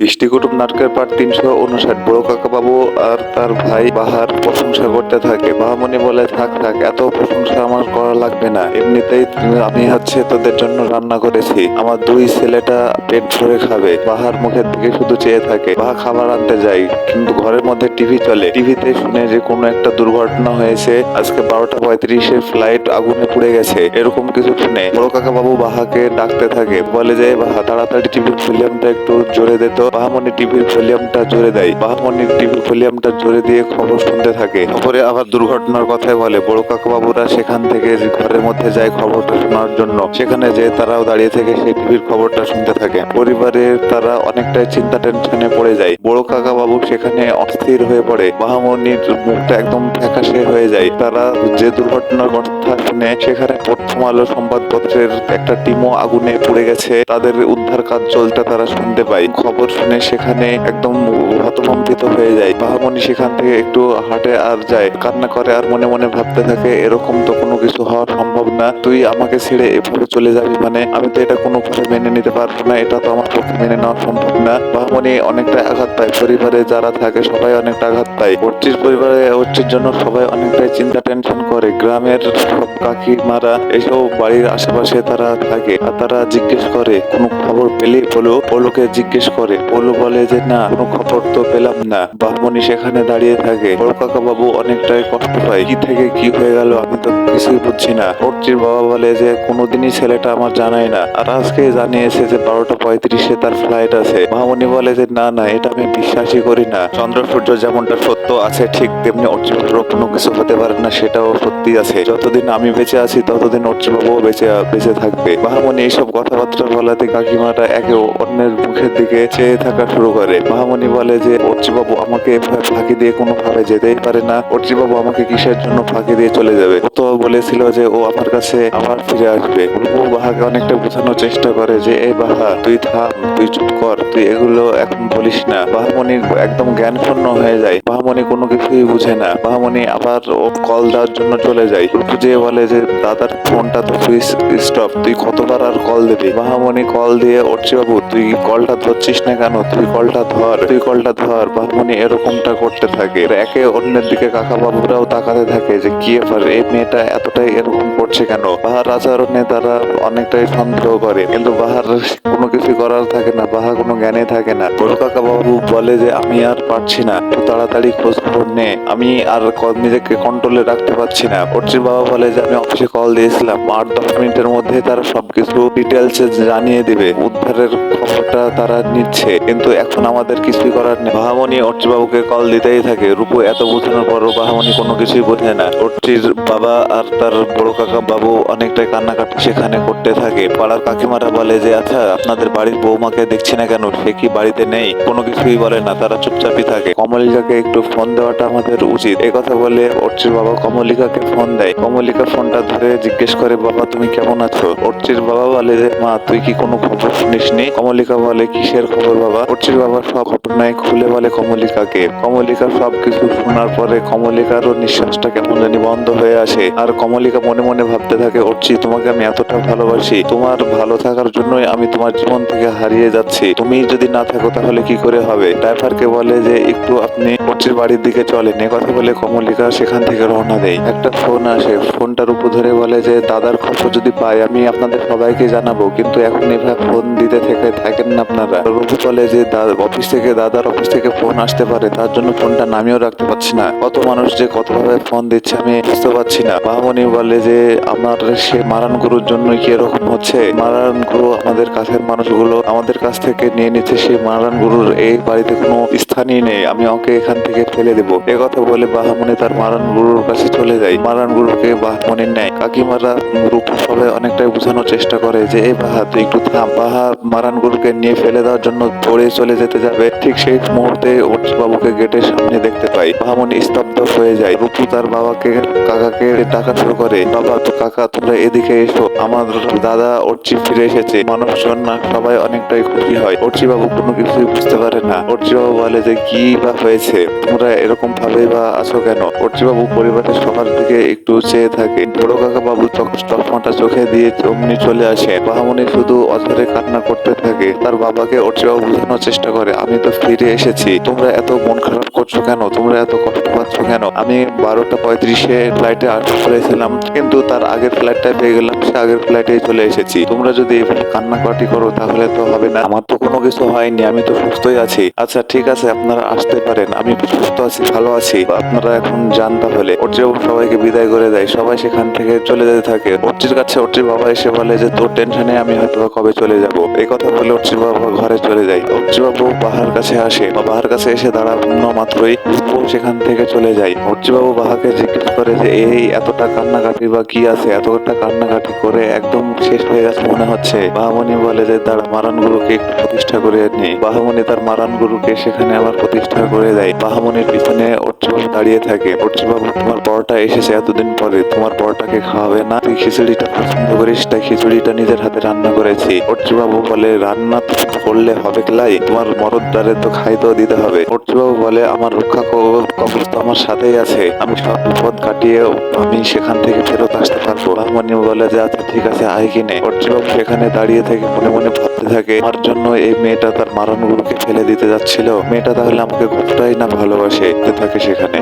বৃষ্টি কুটুম নাটকের পার্ট তিনশো উনষাট। বড় কাকা বাবু আর তার ভাই বাহার প্রশংসা করতে থাকে। বাহামণি বলে, থাক থাক, এত প্রশংসা আমার করা লাগবে না। এমনিতেই আমি হচ্ছে তোদের জন্য রান্না করেছি। আমার দুই ছেলেটা পেট ভরে খাবে। বাহার মুখের দিকে শুধু চেয়ে থাকে। বাহা খাবার আনতে যায়, কিন্তু ঘরের মধ্যে টিভি চলে। টিভিতে শুনে যে কোনো একটা দুর্ঘটনা হয়েছে, আজকে বারোটা পঁয়ত্রিশের ফ্লাইট আগুনে পুড়ে গেছে। এরকম কিছু শুনে বড় কাকা বাবু বাহাকে ডাকতে থাকে। বলে, যে বাহা, তাড়াতাড়ি টিভির ভলিউমটা একটু জোরে দে তো। বাহামণি টিভির ভলিউমটা জোরে দেয়। বাহামণির টিভির ভলিউমটা জোরে দিয়ে খবর শুনতে থাকে। খবরে আবার দুর্ঘটনার কথাই বলে। বড় কাকা বাবুরা সেখান থেকে ঘরের মধ্যে যায় খবরটা শোনার জন্য। সেখানে যে তারাও দাঁড়িয়ে থেকে সেই টিভির খবরটা শুনতে থাকে। পরিবারের তারা অনেকটাই চিন্তা টেনশনে পড়ে যায়। বড় কাকা বাবু সেখানে অস্থির হয়ে পড়ে। বাহামণির মুখটা একদম ফ্যাকাশে হয়ে যায়। তারা যে দুর্ঘটনার কথা শুনে সেখানে প্রথম আলো সংবাদপত্রের একটা টিমও আগুনে পুড়ে গেছে। তাদের উদ্ধার কাজ চলতে তারা শুনতে পায়। খবর শুনে সেখানে একদম হতভম্বিত হয়ে যায়। বাহামণি সেখান থেকে একটু হাঁটে আর যায়। কান্না করে আর মনে মনে ভাবতে থাকে, এরকম তো কোনো কিছু হওয়া সম্ভব না। তুই আমাকে ছেড়ে এভাবে চলে যাবি মানে আমি তো এটা কোনোভাবে মেনে নিতে পারব না। এটা তো আমার পক্ষে মেনে নেওয়া সম্ভব না। বাহামণি অনেকটা আঘাত পায়। পরিবারে যারা থাকে সবাই অনেকটা আঘাত পায়। অর্চির পরিবারে অর্চির জন্য সবাই অনেকটাই চিন্তা, টেনশন করে। গ্রামের সব কাকিমারা এসব বাড়ির আশেপাশে তারা থাকে আর তারা জিজ্ঞেস করে, কোনো খবর পেলে? পলু পলুকে জিজ্ঞেস করে। পলু বলে যে, না, কোনো খবর তো পেলাম না। বাহমণি সেখানে দাঁড়িয়ে থাকে। বড় কাকা বাবু অনেকটাই কষ্ট পায়। কি থেকে কি হয়ে গেল আমি তো কিছুই বুঝছি না। অর্চির বাবা বলে যে, কোনোদিনই ছেলেটা আমার জানাই না। আর আজকে জানিয়েছে যে, বারোটা পঁয়ত্রিশে তার ফ্লাইট আছে। মাহমণি বলে যে, না না, এটা আমি বিশ্বাসই করি না। চন্দ্র সূর্য যেমনটা সত্য আছে, ঠিক তেমনি অর্চিবাবুরও কোনো কিছু হতে পারে না, সেটাও সত্যি আছে। যতদিন আমি বেঁচে আছি, ততদিন অর্চিবাবুও বেঁচে বেঁচে থাকবে। মাহমণি এইসব কথাবার্তা বলাতে কাকিমারা একে অন্যের মুখের দিকে চেয়ে থাকা শুরু করে। মাহমণি বলে যে, অর্চিবাবু আমাকে ফাঁকি দিয়ে কোনোভাবে যেতেই পারে না। অর্চিবাবু আমাকে কিসের জন্য ফাঁকি দিয়ে চলে যাবে? তো বলেছিল যে, ও আমার কাছে আবার ফিরে আসবে। বাহাকে অনেকটা বোঝানোর চেষ্টা করে যে এই বাহা, তুই থাম, তুই চুপ কর, তুই এগুলো এখন বলিস না। বাহামণি একদম জ্ঞান শূন্য হয়ে যায়। বাহামণি কোনো কিছুই বুঝে না। বাহামণি আবার ও কল দেওয়ার জন্য চলে যায়। যে বলে যে, দাদার ফোনটা তো সুইচ স্টপ তুই কতবার আর কল দিবি? বাহামণি কল দিয়ে অর্চি বাবু তুই কলটা ধরছিস না কেন? তুই কলটা ধর, তুই কলটা ধর বাহামণি এরকমটা করতে থাকে। একে অন্যের দিকে কাকা বাবুরাও তাকাতে থাকে যে, কি ব্যাপার? এই মেয়েটা এতটাই এরকম করছে কেন? বাহার আচরণে তারা অনেকটাই সন্দেহ করে। কিন্তু বাহার কোনো কিছু করার থাকে না, বাহা কোনো জ্ঞানে থাকে না। বড় কাকা বাবু বলে যে, আমি আর পারছি না, তুই তাড়াতাড়ি খোঁজ খবর নে। আমি আর নিজেকে কন্ট্রোলে রাখতে পারছি না। অর্চির বাবা বলে যে, আমি অফিসে কল দিয়েছিলাম। আট, দশ মিনিটের মধ্যে তারা সবকিছু ডিটেলসে জানিয়ে দিবে। উদ্ধারের খবরটা তারা নিচ্ছে, কিন্তু এখন আমাদের কিছুই করার নেই। বাহামণি অর্চির বাবুকে কল দিতেই থাকে। রূপু এত বোঝানোর পরও বাহামণি কোনো কিছুই বোঝে না। অর্চির বাবা আর তার বড় কাকা বাবু অনেকটাই কান্নাকাটি সেখানে করতে থাকে। পাড়ার কাকিমারা বলে যে আচ্ছা আপনাদের বাড়ির বৌমাকে দেখছি না কেন? সে কি বাড়িতে নেই? কোনো কিছুই বলে না। তারা চুপচাপই থাকে। কমলিকাকে একটু ফোন দেওয়াটা আমাদের উচিত। কথা বলে অর্চির বাবা কমলিকাকে ফোন দেয়। কমলিকা ফোনটা ধরে জিজ্ঞেস করে, বাবা, তুমি কেমন আছো? অর্চির বাবা বলে যে, মা, তুই কি কোনো খবর শুনিসনি? কমলিকা বলে কিসের খবর বাবা? অর্চির বাবা সব ঘটনায় খুলে বলে কমলিকাকে। কমলিকা সব কিছু শোনার পরে কমলিকারও নিঃশ্বাসটা কেমন জানি বন্ধ হয়ে আসে। আর কমলিকা মনে মনে ভাবতে থাকে, অর্চি, তোমাকে আমি এতটা ভালোবাসি। তোমার ভালো থাকার জন্যই আমি তোমার জীবন থেকে হারিয়ে যাচ্ছি। তুমি যদি না থাকো তাহলে কি করে হবে? ড্রাইভারকে বলে যে, একটু আপনি অর্চির বাড়ির দিকে চলেন। এ কথা বলে কমলিকা সেখান থেকে রওনা দেয়। একটা ফোন আসে। ফোনটার উপর ধরে বলে যে, দাদার খবর যদি পাই, আমি আপনাদের সবাইকে জানাব। কিন্তু এখন এভাবে ফোন দিতে থেকে থাকেন না আপনারা। রঘু বলে যে অফিস থেকে দাদার অফিস থেকে ফোন আসতে পারে, তার জন্য ফোনটা নামিয়েও রাখতে পারছি না। কত মানুষ যে কতভাবে ফোন দিচ্ছে আমি বুঝতে পারছি না। বাহমনি বলে যে, আমার সে মারান গুরুর জন্য কি এরকম হচ্ছে? মারান গুরু আমাদের কাছের মানুষগুলো আমাদের কাছ থেকে নিয়ে নিচ্ছে সেই মারান গুরুর এই বাড়িতে কোনো স্থানই নেই। আমি ওকে এখান থেকে ফেলে দেবো। এ কথা বলে বাহামনি তার মারান গুরুর কাছে চলে যায়। মারান গুরুকে বাহামনির নেয় কাকিমারা রূপ সবাই অনেকটাই বোঝানোর চেষ্টা করে যে এই বাহা তুই একটু থাম। বাহা মারান গুরুকে নিয়ে ফেলে দেওয়ার জন্য দৌড়ে চলে যেতে যাবে। ঠিক সেই মুহূর্তে বাবুকে গেটের সামনে দেখতে পাই। বাহামনি স্তব্ধ হয়ে যায়। রূপু তার বাবাকে, কাকাকে ডাকা শুরু করে। বাবা, তো কাকা, তোমরা এদিকে এসো। আমার দাদা অর্চি ফিরে এসেছে। মানুষজন না, সবাই অনেকটাই খুশি হয়। অর্চি বাবু কোনো কিছু বুঝতে পারে না। অর্চি বাবু বলে যে, কি বা হয়েছে? তোমরা এরকম ভাবে বা আছো কেন? অর্চি বাবু পরিবারের সবার দিকে একটু চেয়ে থাকে। বড় কাকা বাবু চশমাটা চোখে দিয়ে অমনি চলে আসে বাহামনি শুধু অঝরে কান্না করতে থাকে। তার বাবাকে অর্চি বাবু বোঝানোর চেষ্টা করে। আমি তো ফিরে এসেছি। তোমরা এত মন খারাপ করছ কেন? তোমরা এত কষ্ট পাচ্ছ কেন? আমি বারোটা পঁয়ত্রিশে ফ্লাইটে আটক করেছিলাম কিন্তু তার আগের ফ্লাইটটা পেয়ে গেলাম, সে আগের ফ্লাইটে চলে এসেছি। তোমরা যদি কান্নাকাটি করো, তাহলে তো হবে না। আমার তো কোনো কিছু হয়নি, আমি তো সুস্থই আছি। আচ্ছা ঠিক আছে, আপনারা আসতে পারেন। আমি সুস্থ আছি, ভালো আছি। আপনারা এখন যান তাহলে। অর্চিবাবু সবাইকে বিদায় করে দেয়। সবাই সেখান থেকে চলে যেতে থাকে। অর্চির কাছে অর্চির বাবা এসে বলে যে, তোর টেনশনে আমি হয়তো কবে চলে যাব? এই কথা বলে অর্চির বাবা ঘরে চলে যায়। অর্চিবাবু বাহার কাছে আসে। বাহার কাছে এসে দাঁড়া দাঁড়ানো মাত্রই ও সেখান থেকে চলে যায়। অর্চিবাবু বাহাকে জিজ্ঞেস করে যে, এই এতটা কান্নাকাটি বা কি আছে? এতটা কান্নাকাটি করে একদম শেষ হয়ে গেছে মনে হচ্ছে? বাহামণি বলে যে তার মারান গুরুকে একটু প্রতিষ্ঠা করে নি। বাহামণি তার মারান গুরুকে সেখানে আবার প্রতিষ্ঠা করে দেয়। বাহামণির পিছনে অর্চিবাবু দাঁড়িয়ে থাকে। অর্চিবাবু তোমার বড়টা এসেছে এতদিন পরে। তোমার বড়টাকে খাওয়াবে না? তুই খিচুড়িটা পছন্দ করিস, তাই খিচুড়িটা নিজের হাতে রান্না করেছি। অর্চিবাবু বলে, রান্না করলে হবে ক্লাই তোমার মরদদারে তো খাইতেও দিতে হবে। অর্চিবাবু বলে, আমার রক্ষা ক- কবচ তো আমার সাথেই আছে। আমি সব বিপদ কাটিয়ে আমি সেখান থেকে ফেরত আসতে পারব। রহমানি বলে যে আচ্ছা ঠিক আছে, আয় কিনে। অর্জুন সেখানে দাঁড়িয়ে থেকে মনে মনে ভাবতে থাকে, আমার জন্য এই মেয়েটা তার মারণ গুরুকে ফেলে দিতে যাচ্ছিল। মেয়েটা তাহলে আমাকে কতটাই না ভালোবাসে? থাকে সেখানে।